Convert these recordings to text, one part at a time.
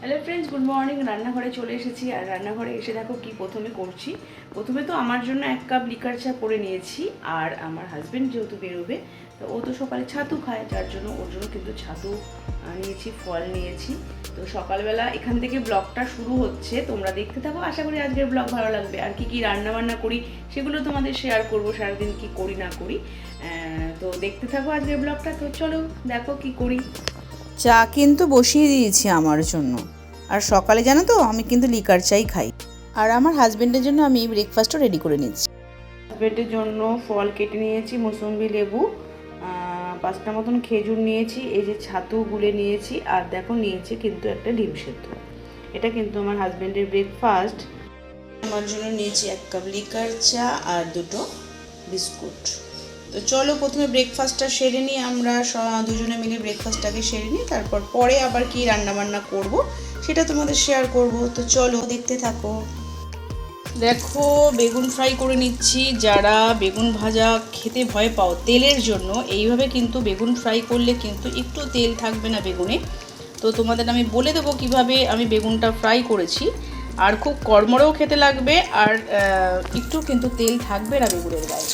Hello friends good morning রান্নাঘরে চলে এসেছি। আর রান্নাঘরে এসে দেখো কি প্রথমে করছি। প্রথমে তো আমার জন্য এক কাপ লিকার চা করে নিয়েছি। আর আমার হাজব্যান্ড যেহেতু বেরোবে, তো ও তো সকালে ছাতু খায়, যার জন্য ওর জন্য কিন্তু ছাতু নিয়েছি, ফল নিয়েছি। তো সকালবেলা এখান থেকে ব্লগটা শুরু হচ্ছে। তোমরা দেখতে থাকো, আশা করি আজকের ব্লগ ভালো লাগবে। আর কি কি রান্না বান্না করি, সেগুলো তোমাদের শেয়ার করব, সারাদিন কি করি না করি। তো দেখতে থাকো আজকের ব্লগটা। তো চলো দেখো কি করি। চা কিন্তু বসিয়ে দিয়েছি আমার জন্য। আর সকালে জানো তো আমি কিন্তু লিকার চাই খাই। আর আমার হাজবেন্ডের জন্য আমি ব্রেকফাস্টও রেডি করে নিচ্ছি হাজবেন্ডের জন্য ফল কেটে নিয়েছি মৌসুম্বি লেবু পাঁচটা মতন খেজুর নিয়েছি এই যে ছাতু গুলে নিয়েছি আর দেখো নিয়েছি কিন্তু একটা ডিম সেদ্ধ। এটা কিন্তু আমার হাজবেন্ডের ব্রেকফাস্ট আমার জন্য নিয়েছি এক কাপ লিকার চা আর দুটো বিস্কুট। তো চলো প্রথমে ব্রেকফাস্টটা সেরে নিই, আমরা দুজনে মিলে ব্রেকফাস্টটাকে সেরে নিই, তারপর পরে আবার কি রান্না বান্না করব সেটা তোমাদের শেয়ার করব। তো চলো দেখতে থাকো। দেখো, বেগুন ফ্রাই করে নিচ্ছি। যারা বেগুন ভাজা খেতে ভয় পাও তেলের জন্য, এইভাবে কিন্তু বেগুন ফ্রাই করলে কিন্তু একটু তেল থাকবে না বেগুনে। তো তোমাদের আমি বলে দেবো কীভাবে আমি বেগুনটা ফ্রাই করেছি। আর খুব কর্মরেও খেতে লাগবে, আর একটু কিন্তু তেল থাকবে না বেগুনের গায়ে।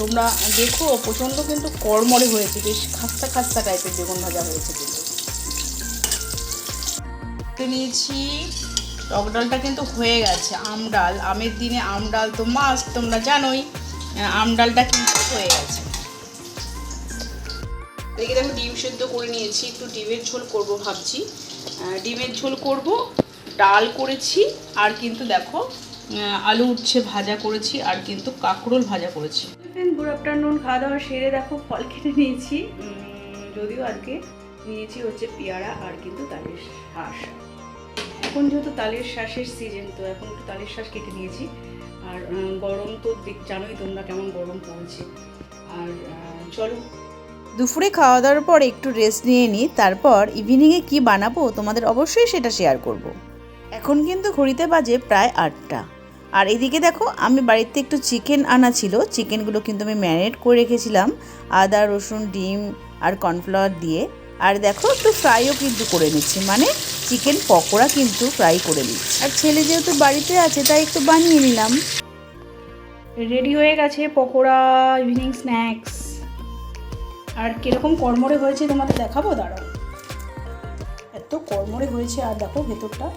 তোমরা দেখো, প্রচণ্ড কিন্তু কড়মড়ে হয়েছে, বেশ খাস্তা খাস্তা টাইপের বেগুন ভাজা হয়েছে কিন্তু। নিয়েছি, টক ডালটা কিন্তু হয়ে গেছে, আম ডাল। আমের দিনে আম ডাল তো মাস্ট তোমরা জানোই আম ডালটা কিন্তু হয়ে গেছে। দেখে দেখো, ডিম সেদ্ধ করে নিয়েছি, একটু ডিমের ঝোল করব ভাবছি। ডিমের ঝোল করব ডাল করেছি আর কিন্তু দেখো আলু উচ্ছে ভাজা করেছি আর কিন্তু কাঁকরোল ভাজা করেছি। গুড আফটারনুন খাওয়া দাওয়া সেরে দেখো ফল কেটে নিয়েছি। যদিও আজকে নিয়েছি হচ্ছে পেয়ারা আর কিন্তু তালের শ্বাস এখন যেহেতু তালের শ্বাসের সিজন তো এখন একটু তালের শ্বাস কেটে নিয়েছি। আর গরম তো জানোই তোমরা কেমন গরম পড়েছে। আর চলো। দুপুরে খাওয়া দাওয়ার পর একটু রেস্ট নিয়ে নিই তারপর ইভিনিংয়ে কি বানাবো তোমাদের অবশ্যই সেটা শেয়ার করব। এখন কিন্তু ঘড়িতে বাজে প্রায় আটটা। আর এদিকে দেখো, আমি বাড়িতে একটু চিকেন আনা ছিল। চিকেনগুলো কিন্তু আমি ম্যারিনেট করে রেখেছিলাম। আদা, রসুন, ডিম আর কর্নফ্লাওয়ার দিয়ে। আর দেখো, একটু ফ্রাইও কিন্তু করে নিচ্ছি। মানে চিকেন পকোড়া কিন্তু ফ্রাই করে নিচ্ছি। আর ছেলে যেহেতু বাড়িতে আছে, তাই একটু বানিয়ে নিলাম। রেডি হয়ে গেছে পকোড়া ইভিনিং স্ন্যাক্স আর কীরকম কর্মরে হয়েছে তোমাদের দেখাবো? দাঁড়াও। এত কর্মরে হয়েছে, আর দেখো ভেতরটা।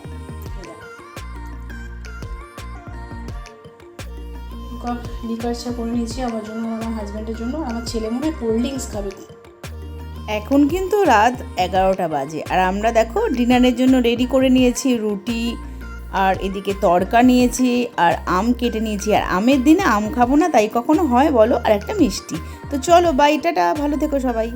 কাপ লিকার চা করে নিয়েছি, আমার জন্য, আমার হাজব্যান্ডের জন্য। আমার ছেলে মনে হয় কোল্ড ড্রিঙ্কস খাবে। এখন কিন্তু রাত এগারোটা বাজে। আর আমরা দেখো, ডিনারের জন্য রেডি করে নিয়েছি রুটি, আর এদিকে তড়কা নিয়েছি, আর আম কেটে নিয়েছি। আর আমের দিনে আম খাব না, তাই কখনো হয় বলো, আর একটা মিষ্টি। তো চলো বাইটাটা ভালো থেকো সবাই।